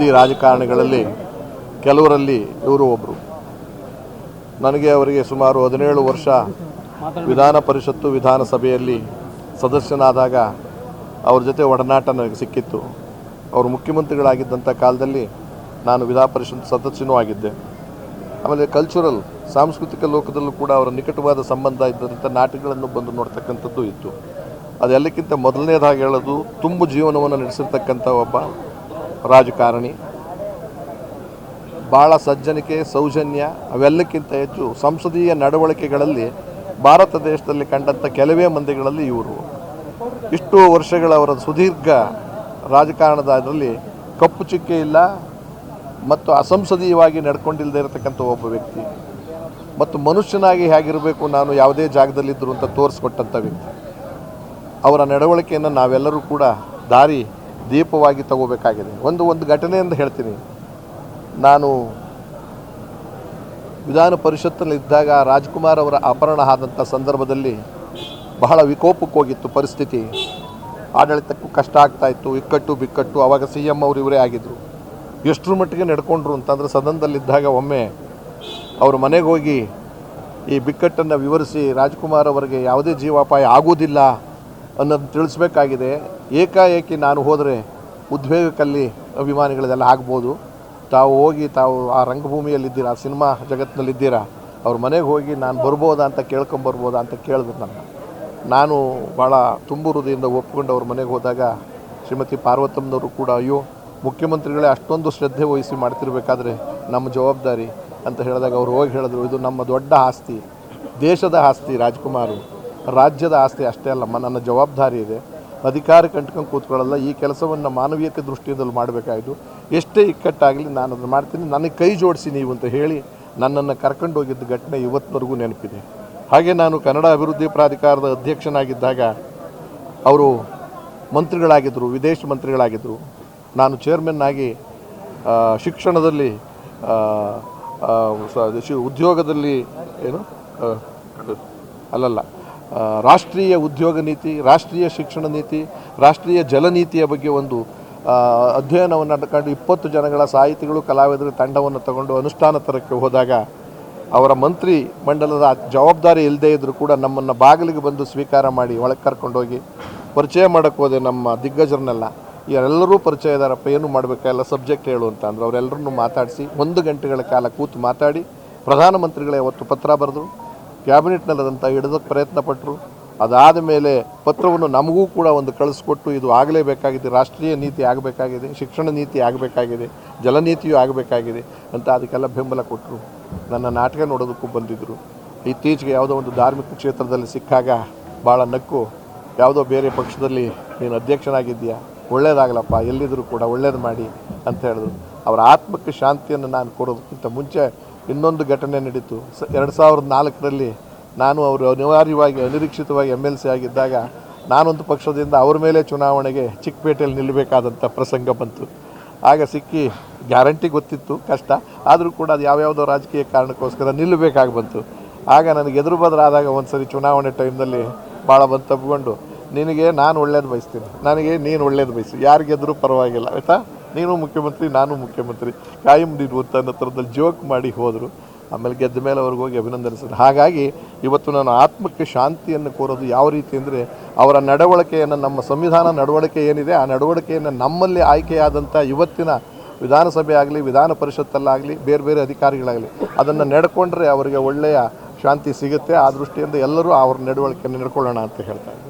ಅಭಿವೃದ್ಧಿ ರಾಜಕಾರಣಿಗಳಲ್ಲಿ ಕೆಲವರಲ್ಲಿ ಇವರು ಒಬ್ಬರು ನನಗೆ ಅವರಿಗೆ ಸುಮಾರು ಹದಿನೇಳು ವರ್ಷ ವಿಧಾನ ಪರಿಷತ್ತು ವಿಧಾನಸಭೆಯಲ್ಲಿ ಸದಸ್ಯನಾದಾಗ ಅವ್ರ ಜೊತೆ ಒಡನಾಟ ನನಗೆ ಸಿಕ್ಕಿತ್ತು. ಅವರು ಮುಖ್ಯಮಂತ್ರಿಗಳಾಗಿದ್ದಂಥ ಕಾಲದಲ್ಲಿ ನಾನು ವಿಧಾನ ಪರಿಷತ್ ಸದಸ್ಯನೂ ಆಗಿದ್ದೆ. ಆಮೇಲೆ ಕಲ್ಚರಲ್ ಸಾಂಸ್ಕೃತಿಕ ಲೋಕದಲ್ಲೂ ಕೂಡ ಅವರ ನಿಕಟವಾದ ಸಂಬಂಧ ಇದ್ದಂಥ ನಾಟಕಗಳನ್ನು ಬಂದು ನೋಡ್ತಕ್ಕಂಥದ್ದು ಇತ್ತು. ಅದೆಲ್ಲಕ್ಕಿಂತ ಮೊದಲನೇದಾಗಿ ಹೇಳೋದು, ತುಂಬು ಜೀವನವನ್ನು ನಡೆಸಿರ್ತಕ್ಕಂಥ ಒಬ್ಬ ರಾಜಕಾರಣಿ. ಭಾಳ ಸಜ್ಜನಿಕೆ, ಸೌಜನ್ಯ, ಅವೆಲ್ಲಕ್ಕಿಂತ ಹೆಚ್ಚು ಸಂಸದೀಯ ನಡವಳಿಕೆಗಳಲ್ಲಿ ಭಾರತ ದೇಶದಲ್ಲಿ ಕಂಡಂಥ ಕೆಲವೇ ಮಂದಿಗಳಲ್ಲಿ ಇವರು. ಇಷ್ಟು ವರ್ಷಗಳ ಅವರ ಸುದೀರ್ಘ ರಾಜಕಾರಣದ ಅದರಲ್ಲಿ ಕಪ್ಪು ಚುಕ್ಕೆ ಇಲ್ಲ ಮತ್ತು ಅಸಂಸದೀಯವಾಗಿ ನಡ್ಕೊಂಡಿಲ್ಲದೆ ಇರತಕ್ಕಂಥ ಒಬ್ಬ ವ್ಯಕ್ತಿ. ಮತ್ತು ಮನುಷ್ಯನಾಗಿ ಹೇಗಿರಬೇಕು ನಾನು ಯಾವುದೇ ಜಾಗದಲ್ಲಿದ್ದರು ಅಂತ ತೋರಿಸ್ಕೊಟ್ಟಂಥ ವ್ಯಕ್ತಿ. ಅವರ ನಡವಳಿಕೆಯನ್ನು ನಾವೆಲ್ಲರೂ ಕೂಡ ದಾರಿ ದೀಪವಾಗಿ ತಗೋಬೇಕಾಗಿದೆ. ಒಂದು ಒಂದು ಘಟನೆಯಿಂದ ಹೇಳ್ತೀನಿ. ನಾನು ವಿಧಾನ ಪರಿಷತ್ತಿನಲ್ಲಿದ್ದಾಗ ರಾಜ್ಕುಮಾರ್ ಅವರ ಅಪಹರಣ ಆದಂಥ ಸಂದರ್ಭದಲ್ಲಿ ಬಹಳ ವಿಕೋಪಕ್ಕೆ ಹೋಗಿತ್ತು ಪರಿಸ್ಥಿತಿ. ಆಡಳಿತಕ್ಕೂ ಕಷ್ಟ ಆಗ್ತಾ ಇತ್ತು. ಇಕ್ಕಟ್ಟು, ಬಿಕ್ಕಟ್ಟು ಆವಾಗ ಸಿ ಎಂ ಅವರು ಇವರೇ ಆಗಿದ್ದರು ಎಷ್ಟರ ಮಟ್ಟಿಗೆ ನಡ್ಕೊಂಡ್ರು ಅಂತಂದರೆ ಸದನದಲ್ಲಿದ್ದಾಗ ಒಮ್ಮೆ ಅವರು ಮನೆಗೆ ಹೋಗಿ ಈ ಬಿಕ್ಕಟ್ಟನ್ನು ವಿವರಿಸಿ ರಾಜ್ಕುಮಾರ್ ಅವರಿಗೆ ಯಾವುದೇ ಜೀವಾಪಾಯ ಆಗುವುದಿಲ್ಲ ಅನ್ನೋದು ತಿಳಿಸ್ಬೇಕಾಗಿದೆ. ಏಕಾಏಕಿ ನಾನು ಹೋದರೆ ಉದ್ವೇಗಕ್ಕಲ್ಲಿ ಅಭಿಮಾನಿಗಳದೆಲ್ಲ ಆಗ್ಬೋದು. ತಾವು ಹೋಗಿ, ತಾವು ಆ ರಂಗಭೂಮಿಯಲ್ಲಿದ್ದೀರಾ, ಸಿನಿಮಾ ಜಗತ್ತಿನಲ್ಲಿದ್ದೀರಾ, ಅವ್ರ ಮನೆಗೆ ಹೋಗಿ ನಾನು ಬರ್ಬೋದಾ ಅಂತ ಕೇಳ್ಕೊಂಬರ್ಬೋದಾ ಅಂತ ಕೇಳಿದ್ರು ನನ್ನ. ನಾನು ಭಾಳ ತುಂಬು ಹೃದಯದಿಂದ ಒಪ್ಕೊಂಡು ಅವ್ರ ಮನೆಗೆ ಹೋದಾಗ ಶ್ರೀಮತಿ ಪಾರ್ವತಮ್ಮನವರು ಕೂಡ, ಅಯ್ಯೋ, ಮುಖ್ಯಮಂತ್ರಿಗಳೇ ಅಷ್ಟೊಂದು ಶ್ರದ್ಧೆ ವಹಿಸಿ ಮಾಡ್ತಿರ್ಬೇಕಾದ್ರೆ ನಮ್ಮ ಜವಾಬ್ದಾರಿ ಅಂತ ಹೇಳಿದಾಗ ಅವ್ರು ಹೋಗಿ ಹೇಳಿದ್ರು, ಇದು ನಮ್ಮ ದೊಡ್ಡ ಆಸ್ತಿ, ದೇಶದ ಆಸ್ತಿ, ರಾಜ್ಕುಮಾರು. ರಾಜ್ಯದ ಆಸ್ತಿ ಅಷ್ಟೇ ಅಲ್ಲಮ್ಮ, ನನ್ನ ಜವಾಬ್ದಾರಿ ಇದೆ. ಅಧಿಕಾರ ಕಂಟ್ಕೊಂಡು ಕೂತ್ಕೊಳ್ಳಲ್ಲ, ಈ ಕೆಲಸವನ್ನು ಮಾನವೀಯತೆ ದೃಷ್ಟಿಯಿಂದಲೂ ಮಾಡಬೇಕಾಯಿತು. ಎಷ್ಟೇ ಇಕ್ಕಟ್ಟಾಗಲಿ ನಾನು ಅದನ್ನು ಮಾಡ್ತೀನಿ. ನನಗೆ ಕೈ ಜೋಡಿಸಿ ನೀವು ಅಂತ ಹೇಳಿ ನನ್ನನ್ನು ಕರ್ಕೊಂಡು ಹೋಗಿದ್ದ ಘಟನೆ ಇವತ್ತಿನವರೆಗೂ ನೆನಪಿದೆ. ಹಾಗೆ ನಾನು ಕನ್ನಡ ಅಭಿವೃದ್ಧಿ ಪ್ರಾಧಿಕಾರದ ಅಧ್ಯಕ್ಷನಾಗಿದ್ದಾಗ ಅವರು ಮಂತ್ರಿಗಳಾಗಿದ್ದರು ವಿದೇಶ ಮಂತ್ರಿಗಳಾಗಿದ್ದರು ನಾನು ಚೇರ್ಮನ್ ಆಗಿ ಶಿಕ್ಷಣದಲ್ಲಿ ಉದ್ಯೋಗದಲ್ಲಿ ಏನು ಅಲ್ಲಲ್ಲ. ರಾಷ್ಟ್ರೀಯ ಉದ್ಯೋಗ ನೀತಿ, ರಾಷ್ಟ್ರೀಯ ಶಿಕ್ಷಣ ನೀತಿ, ರಾಷ್ಟ್ರೀಯ ಜಲ ನೀತಿಯ ಬಗ್ಗೆ ಒಂದು ಅಧ್ಯಯನವನ್ನು ನಡ್ಕೊಂಡು ಇಪ್ಪತ್ತು ಜನಗಳ ಸಾಹಿತಿಗಳು, ಕಲಾವಿದರ ತಂಡವನ್ನು ತಗೊಂಡು ಅನುಷ್ಠಾನ ತರಕ್ಕೆ ಹೋದಾಗ ಅವರ ಮಂತ್ರಿ ಮಂಡಲದ ಜವಾಬ್ದಾರಿ ಇಲ್ಲದೇ ಇದ್ದರೂ ಕೂಡ ನಮ್ಮನ್ನು ಬಾಗಿಲಿಗೆ ಬಂದು ಸ್ವೀಕಾರ ಮಾಡಿ ಒಳಗೆ ಕರ್ಕೊಂಡೋಗಿ ಪರಿಚಯ ಮಾಡೋಕ್ಕೆ ಹೋದೆ ನಮ್ಮ ದಿಗ್ಗಜರನ್ನೆಲ್ಲ. ಎಲ್ಲರೂ ಪರಿಚಯ ಇದ್ದಾರಪ್ಪ ಏನು ಮಾಡಬೇಕೆಲ್ಲ ಸಬ್ಜೆಕ್ಟ್ ಹೇಳು ಅಂತ ಅಂದ್ರೆ. ಅವರೆಲ್ಲರನ್ನೂ ಮಾತಾಡಿಸಿ ಒಂದು ಗಂಟೆಗಳ ಕಾಲ ಕೂತು ಮಾತಾಡಿ ಪ್ರಧಾನಮಂತ್ರಿಗಳೇ ಅವತ್ತು ಪತ್ರ ಬರೆದರು. ಕ್ಯಾಬಿನೆಟ್ನಲ್ಲದಂಥ ಹಿಡಿದಕ್ಕೆ ಪ್ರಯತ್ನ ಪಟ್ಟರು ಅದಾದ ಮೇಲೆ ಪತ್ರವನ್ನು ನಮಗೂ ಕೂಡ ಒಂದು ಕಳಿಸ್ಕೊಟ್ಟು ಇದು ಆಗಲೇಬೇಕಾಗಿದೆ, ರಾಷ್ಟ್ರೀಯ ನೀತಿ ಆಗಬೇಕಾಗಿದೆ, ಶಿಕ್ಷಣ ನೀತಿ ಆಗಬೇಕಾಗಿದೆ, ಜಲನೀತಿಯೂ ಆಗಬೇಕಾಗಿದೆ ಅಂತ ಅದಕ್ಕೆಲ್ಲ ಬೆಂಬಲ ಕೊಟ್ಟರು ನನ್ನ ನಾಟಕ ನೋಡೋದಕ್ಕೂ ಬಂದಿದ್ದರು ಇತ್ತೀಚೆಗೆ ಯಾವುದೋ ಒಂದು ಧಾರ್ಮಿಕ ಕ್ಷೇತ್ರದಲ್ಲಿ ಸಿಕ್ಕಾಗ ಭಾಳ ನಕ್ಕು. ಯಾವುದೋ ಬೇರೆ ಪಕ್ಷದಲ್ಲಿ ನೀನು ಅಧ್ಯಕ್ಷನಾಗಿದ್ದೀಯಾ? ಒಳ್ಳೇದಾಗಲಪ್ಪ ಎಲ್ಲಿದ್ದರೂ ಕೂಡ ಒಳ್ಳೇದು ಮಾಡಿ ಅಂತ ಹೇಳಿದ್ರು. ಅವರ ಆತ್ಮಕ್ಕೆ ಶಾಂತಿಯನ್ನು ನಾನು ಕೊಡೋದಕ್ಕಿಂತ ಮುಂಚೆ ಇನ್ನೊಂದು ಘಟನೆ ನಡೀತು. ಸ, ಎರಡು ಸಾವಿರದ ನಾಲ್ಕರಲ್ಲಿ ನಾನು ಅವರು ಅನಿವಾರ್ಯವಾಗಿ, ಅನಿರೀಕ್ಷಿತವಾಗಿ ಎಂ ಎಲ್ ಸಿ ಆಗಿದ್ದಾಗ ನಾನೊಂದು ಪಕ್ಷದಿಂದ ಅವ್ರ ಮೇಲೆ ಚುನಾವಣೆಗೆ ಚಿಕ್ಕಪೇಟೆಯಲ್ಲಿ ನಿಲ್ಲಬೇಕಾದಂಥ ಪ್ರಸಂಗ ಬಂತು. ಆಗ ಸಿಕ್ಕಿ ಗ್ಯಾರಂಟಿ ಗೊತ್ತಿತ್ತು, ಕಷ್ಟ. ಆದರೂ ಕೂಡ ಅದು ಯಾವ್ಯಾವುದೋ ರಾಜಕೀಯ ಕಾರಣಕ್ಕೋಸ್ಕರ ನಿಲ್ಲಬೇಕಾಗಿ ಬಂತು. ಆಗ ನನಗೆ ಎದುರು ಬದಲಾದಾಗ ಒಂದು ಸರಿ ಚುನಾವಣೆ ಟೈಮ್ನಲ್ಲಿ ಭಾಳ ಬಂದು ತಪ್ಪಿಕೊಂಡು ನಿನಗೆ ನಾನು ಒಳ್ಳೇದು ಬಯಸ್ತೀನಿ. ನನಗೆ ನೀನು ಒಳ್ಳೇದು ಬಯಸು. ಯಾರಿಗೆದ್ರೂ ಪರವಾಗಿಲ್ಲ, ಆಯಿತಾ? ನೀನು ಮುಖ್ಯಮಂತ್ರಿ, ನಾನು ಮುಖ್ಯಮಂತ್ರಿ. ಕಾಯಂ ಅಂತ ಅನ್ನೋ ಥರದಲ್ಲಿ ಜೋಕ್ ಮಾಡಿ ಹೋದರು. ಆಮೇಲೆ ಗೆದ್ದ ಮೇಲೆ ಅವ್ರಿಗೆ ಹೋಗಿ ಅಭಿನಂದನಿಸಿದ್ರು. ಹಾಗಾಗಿ ಇವತ್ತು ನಾನು ಆತ್ಮಕ್ಕೆ ಶಾಂತಿಯನ್ನು ಕೋರೋದು ಯಾವ ರೀತಿ ಅಂದರೆ ಅವರ ನಡವಳಿಕೆಯನ್ನು, ನಮ್ಮ ಸಂವಿಧಾನ ನಡವಳಿಕೆ ಏನಿದೆ, ಆ ನಡವಳಿಕೆಯನ್ನು ನಮ್ಮಲ್ಲಿ ಆಯ್ಕೆಯಾದಂಥ ಇವತ್ತಿನ ವಿಧಾನಸಭೆ ಆಗಲಿ, ವಿಧಾನ ಪರಿಷತ್ತಲ್ಲಾಗಲಿ, ಬೇರೆ ಬೇರೆ ಅಧಿಕಾರಿಗಳಾಗಲಿ, ಅದನ್ನು ನಡ್ಕೊಂಡ್ರೆ ಅವರಿಗೆ ಒಳ್ಳೆಯ ಶಾಂತಿ ಸಿಗುತ್ತೆ. ಆ ದೃಷ್ಟಿಯಿಂದ ಎಲ್ಲರೂ ಅವ್ರ ನಡವಳಿಕೆಯನ್ನು ನಡ್ಕೊಳ್ಳೋಣ ಅಂತ ಹೇಳ್ತಾ ಇದ್ದೀನಿ.